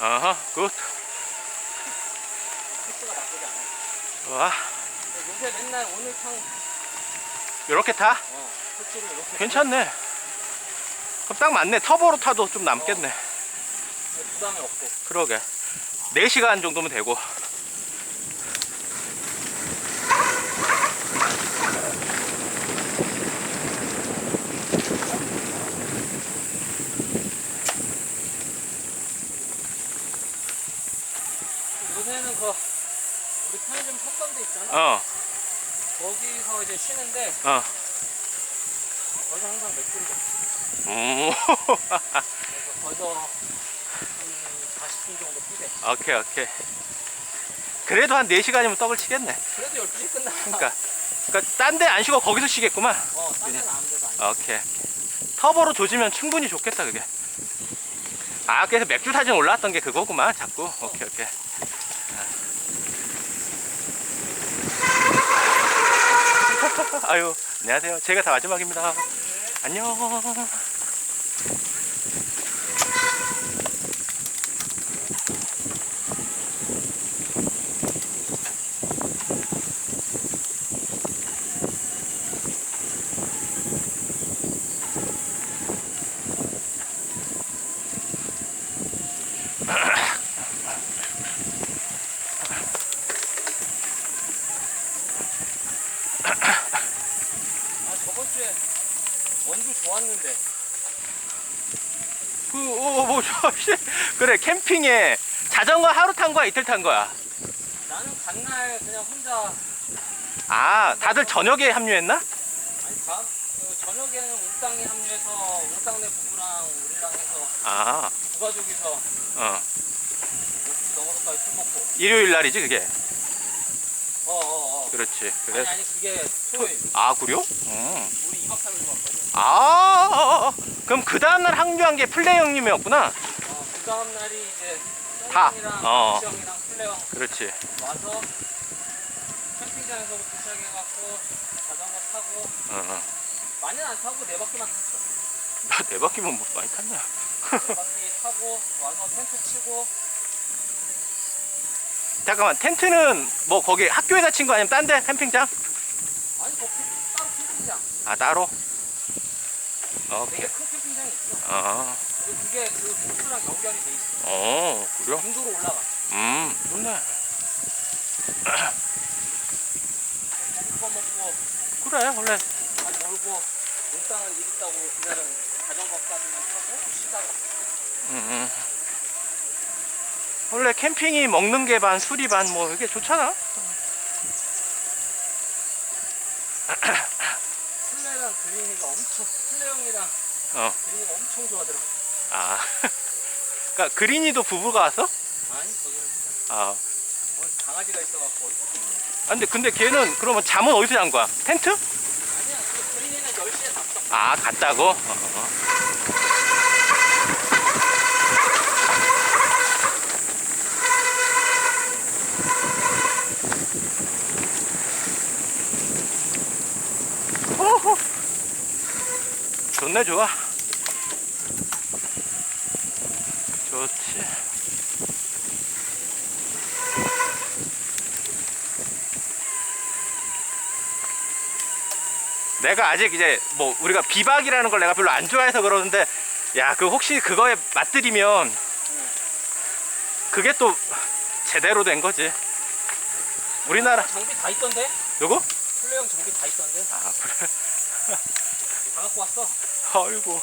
어허, 굿. 코스가 나쁘지 않아. 좋아. 요새 맨날 오늘 탕, 이렇게 타? 어, 코스를 이렇게. 괜찮네. 그럼 딱 맞네. 터보로 타도 좀 남겠네. 부담이 없고. 그러게. 4시간 정도면 되고. 요새는 그, 우리 편의점 샀던 데 있잖아. 어, 거기서 이제 쉬는데, 어. 거기서 항상 맥주를 먹어. 음. 그래서 거기서 한 40분 정도 피대. 오케이, 오케이. 그래도 한 4시간이면 떡을 치겠네. 그래도 12시 끝나. 그러니까, 그러니까 딴 데 안 쉬고 거기서 쉬겠구만. 어, 딴 데는 아무 데도 아니야. 오케이. 터보로 조지면 충분히 좋겠다, 그게. 아, 그래서 맥주 사진 올라왔던 게 그거구만, 자꾸. 오케이, 오케이. 아유, 안녕하세요. 제가 다 마지막입니다. 안녕. 원주 좋았는데. 그, 어, 뭐, 저, 씨. 그래, 캠핑에 자전거 하루 탄 거야, 이틀 탄 거야? 나는 간 날 그냥 혼자, 아, 다들 저녁에 합류했나? 아니, 다음, 그 저녁에는 옥당이 합류해서 옥당네 부부랑 우리랑 해서 아, 두 가족이서 어. 50시 넘어서까지 술 먹고. 일요일 날이지, 그게? 어, 어, 어. 그렇지. 아니, 그래서. 아니, 그게 토요일. 아, 그래요? 음. 우리 2박 3일 왔거든. 아. 그럼 그 다음날 항주한 게 플레이 형님이었구나? 어, 그 다음 날이 이제 다. 형이랑 어. 형이랑 플레형 그렇지. 와서 캠핑장에서부터 시작해갖고 자전거 타고 어, 어. 많이는 안 타고 네 바퀴만 탔어. 나네 바퀴면 뭐 많이 탔냐? 네 바퀴 타고 와서 텐트 치고 잠깐만, 텐트는 뭐 거기 학교에다 친거 아니면 딴 데? 캠핑장? 아니 거 따로 캠핑장 아, 따로? 오케이. 큰 캠핑장이 있어. 어, 그리고 그게 그 코스랑 연결이 돼 있어. 어, 그래요? 인도로 올라가. 음, 좋네. 먹고 그래, 원래. 아니 놀고 일당은 일 있다고 그날은 자전거까지만 타고 쉬다가 음, 음. 원래 캠핑이 먹는 게 반, 술이 반, 뭐, 이게 좋잖아? 플레랑 그린이가 엄청 플레 형이랑 어. 그린이가 엄청 좋아하더라고. 아. 그니까, 그린이도 부부가 왔어? 아니 거기는 혼자. 아. 오늘 강아지가 있어갖고 어디? 아, 근데, 근데 걔는 그러면 잠은 어디서 잔 거야? 텐트? 아니야 그 그린이는 10시에 잤어. 아, 갔다고? 어, 어. 호호. 좋네, 좋아. 좋지. 내가 아직 이제 뭐 우리가 비박이라는 걸 내가 별로 안 좋아해서 그러는데 야 그 혹시 그거에 맛들이면 그게 또 제대로 된 거지 우리나라 장비 다 있던데? 누구? 플레 형 장비 다 있던데? 아 그래 다 갖고 왔어. 아이고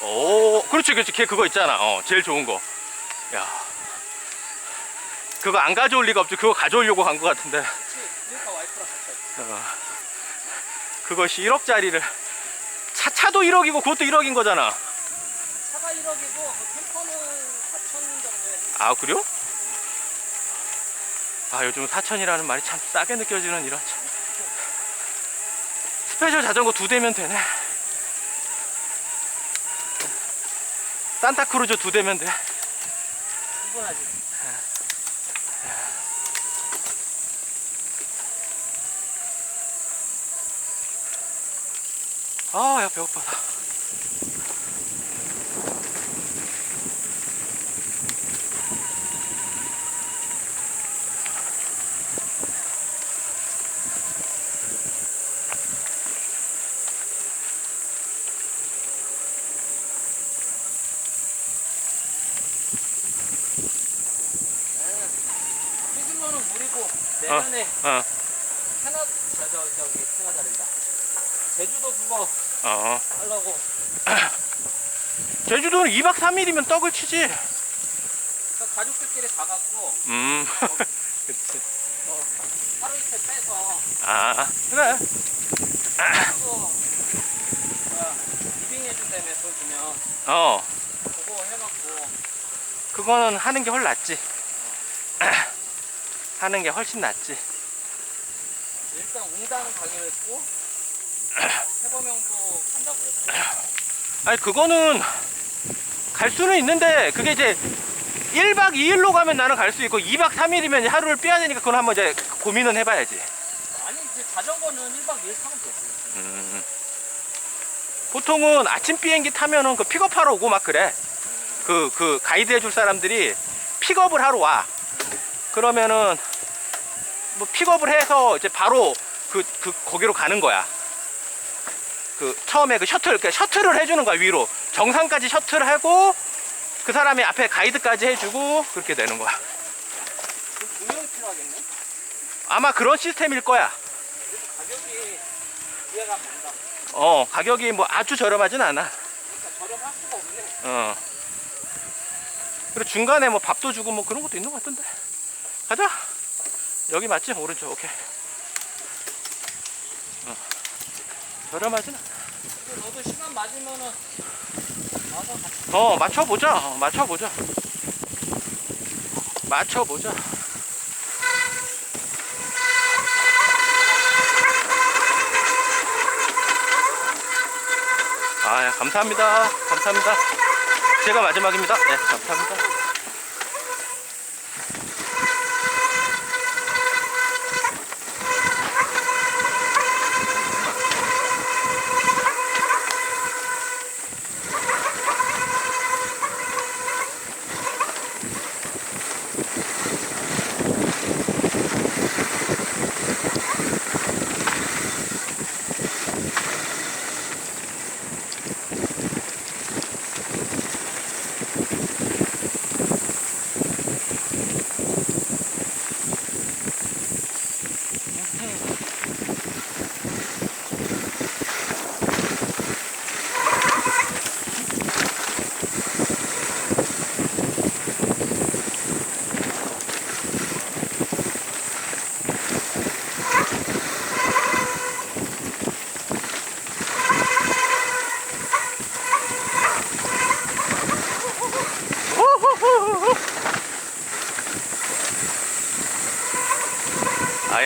오, 그렇지, 그렇지. 걔 그거 있잖아. 어, 제일 좋은 거. 야. 그거 안 가져올 리가 없지. 그거 가져오려고 간 것 같은데. 어. 그것이 1억짜리를. 차, 차도 1억이고 그것도 1억인 거잖아. 차가 1억이고 그 캠퍼는 4천 정도에. 아, 그래요? 아, 요즘 4천이라는 말이 참 싸게 느껴지는 이런. 참. 스페셜 자전거 두 대면 되네. 산타크루즈 두 대면 돼. 충분하지. 아, 야, 물이고 내년에 어, 캐나 저, 저 저기 캐나다랜다. 제주도 그거 어. 하려고 제주도는 2박 3일이면 떡을 치지. 그러니까 가족들끼리 다 갖고 음. 그렇지. 어, 하루 이틀 빼서 아, 그래. 그거 뭐야 리빙 해준다며 돈 주면 어, 그거 해갖고 그거는 하는 게 훨 낫지. 하는 게 훨씬 낫지. 일단 웅당 가기로 했고 해범형도 간다고 그랬고 아니, 그거는 갈 수는 있는데, 그게 이제 1박 2일로 가면 나는 갈 수 있고, 2박 3일이면 하루를 빼야 되니까, 그건 한번 이제 고민은 해봐야지. 아니 이제 자전거는 1박 2일 타면 되지 음. 보통은 아침 비행기 타면은 그 픽업하러 오고 막 그래. 그, 그 가이드 해줄 사람들이 픽업을 하러 와. 그러면은 뭐 픽업을 해서 이제 바로 그, 그, 거기로 가는 거야. 그 처음에 그 셔틀, 그 셔틀을 해주는 거야, 위로. 정상까지 셔틀 하고 그 사람이 앞에 가이드까지 해주고 그렇게 되는 거야. 필요하겠네 아마 그런 시스템일 거야. 가격이 이해가 간다 어, 가격이 뭐 아주 저렴하진 않아. 그러니까 저렴할 수가 없네 어. 그리고 중간에 뭐 밥도 주고 뭐 그런 것도 있는 것 같던데. 가자. 여기 맞지? 오른쪽. 오케이. 어. 저렴하진 않아. 너도 시간 맞으면은 와서 같이 어, 맞춰보자. 어, 맞춰보자. 맞춰보자. 아, 야, 감사합니다. 감사합니다. 제가 마지막입니다. 네, 감사합니다.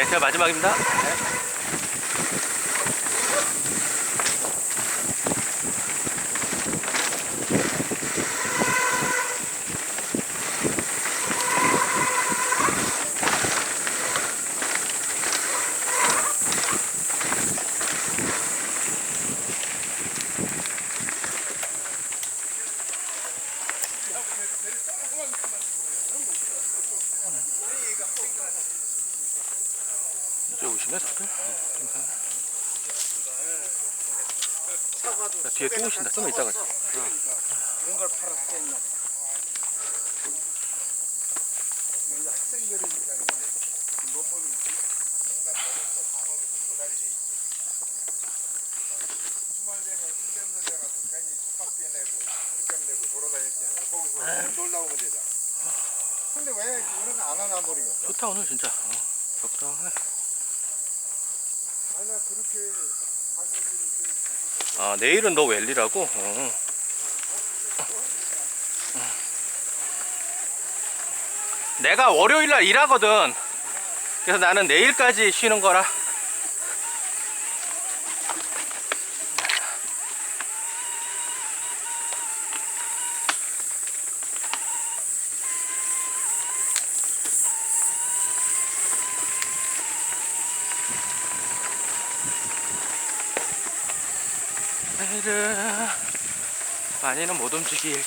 제가 마지막입니다. 이제 오시네, 다들. 어. 야, 뒤에 또 오신다. 좀 이따가. 걸 팔았어 했나 주말 되면 쓸데없는 데 가서 괜히 숙박비 내고 술값 내고 돌아다녔잖아. 거기서 놀다 오면 되잖아. 근데 왜거안 하나 모르겠어. 좋다, 오늘 진짜. 어, 적당하네. 아니 나 그렇게 가격이 이렇게 아, 내일은 너 웰리라고? 어. 내가 월요일 날 일하거든. 그래서 나는 내일까지 쉬는 거라. 오늘은 많이는 못 움직일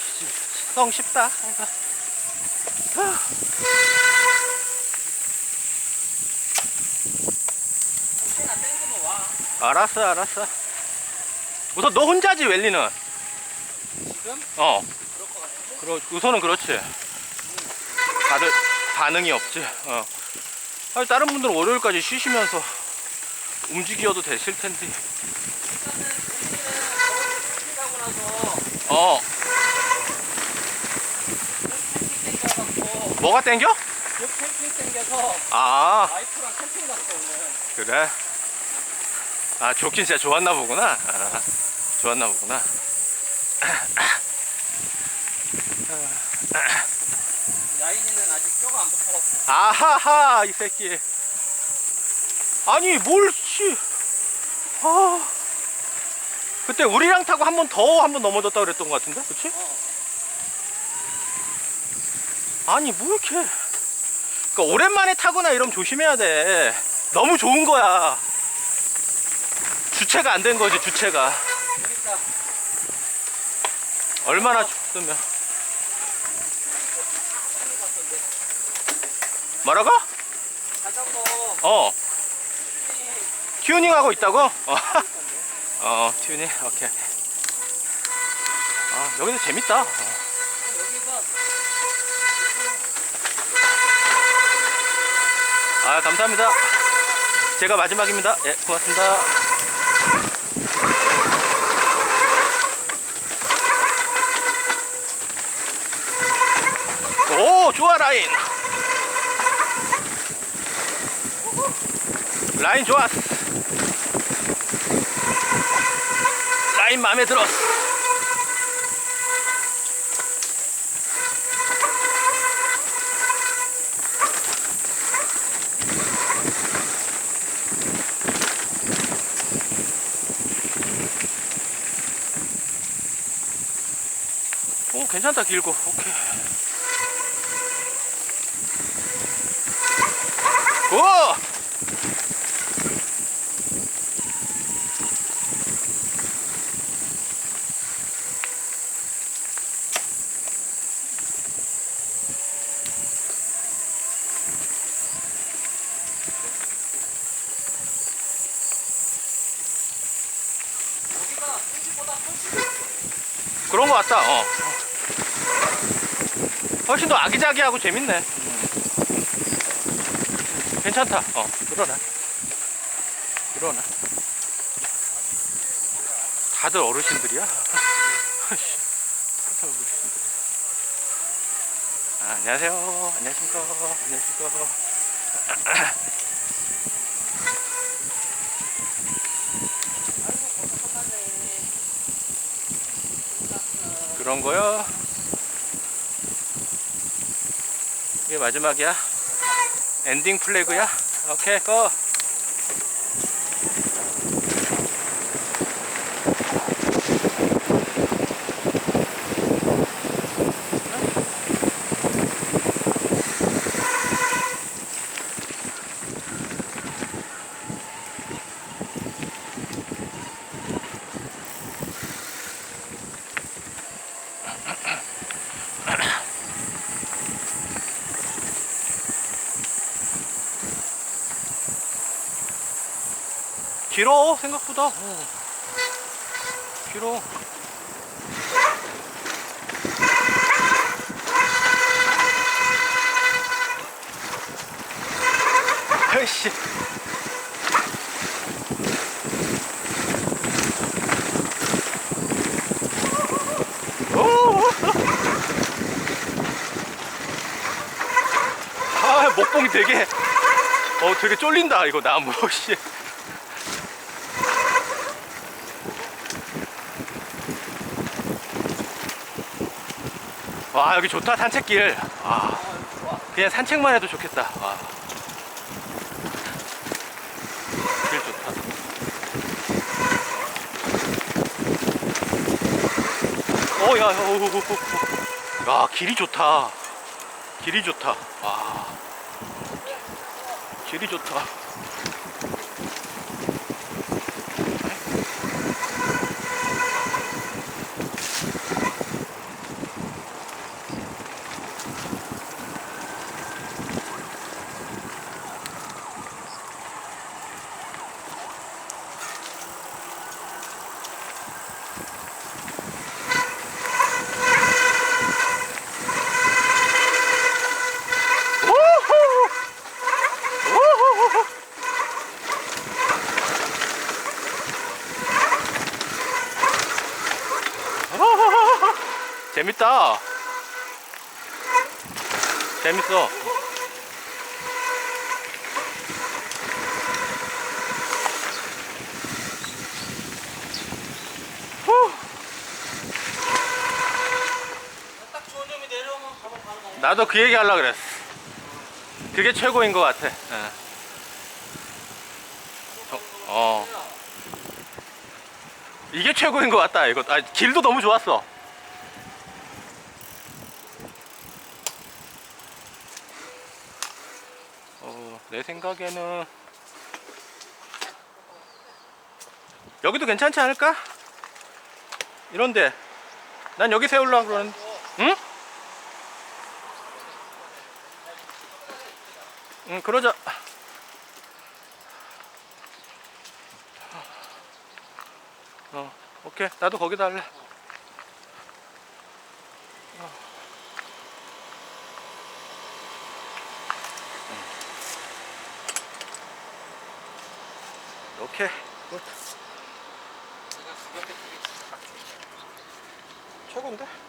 성 쉽다. 와. 알았어, 알았어. 우선 너 혼자지 웰리는. 지금? 어. 그럴 것 같은데? 그러, 우선은 그렇지. 다들 반응이 없지. 어. 아니, 다른 분들은 월요일까지 쉬시면서 움직여도 되실 텐데. 일단은 어. 뭐가 땡겨? 그 캠핑 땡겨서 아, 와이프랑 캠핑 갔어 오늘. 그래. 아, 좋긴 진짜 좋았나 보구나. 아, 좋았나 보구나. 야인이는 아직 뼈가 안 붙어갖고. 아하하, 이 새끼. 아니, 뭘, 씨. 아. 그때 우리랑 타고 한 번 더 한 번 넘어졌다 그랬던 것 같은데? 그치? 어. 아니 뭐 이렇게 그러니까 오랜만에 타거나 이러면 조심해야 돼 너무 좋은 거야 주체가 안 된 거지 주체가 얼마나 좋으면 뭐라고? 자전거 어 캠핑 튜닝 하고 있다고? 어, 어 튜닝? 오케이. 아 여기도 재밌다. 어. 아 감사합니다. 제가 마지막입니다. 예 고맙습니다. 오 좋아 라인. 라인 좋았어 라인 마음에 들었어. 오 괜찮다 길고. 오케이 같다. 어. 훨씬 더 아기자기하고 재밌네. 괜찮다. 어 그러나 그러나 다들 어르신들이야. 아, 안녕하세요. 안녕하십니까. 안녕하십니까 아이고 벌써 끝났네. 끝났어. 그런 거요? 이게 마지막이야? 엔딩 플래그야? 오케이 고 길어 생각보다 어. 길어 아이씨 오! 아 목봉이 되게 어 되게 쫄린다 이거 나무 씨 와 여기 좋다 산책길. 아 그냥 산책만 해도 좋겠다. 와. 길 좋다. 어야 야 길이 좋다. 길이 좋다. 와 길이 좋다. 재밌어. 후. 딱 좋은 점이 내려오면 바로 가는 거. 나도 그 얘기 하려고 그랬어. 그게 최고인 것 같아. 예. 저- 어. 이게 최고인 것 같다, 이거. 아, 길도 너무 좋았어. 어, 내 생각에는. 여기도 괜찮지 않을까? 이런데. 난 여기 세우려고 그러는데. 응? 응, 그러자. 어, 오케이. 나도 거기다 할래. 어. 응. 오케이. 굿. 최고인데?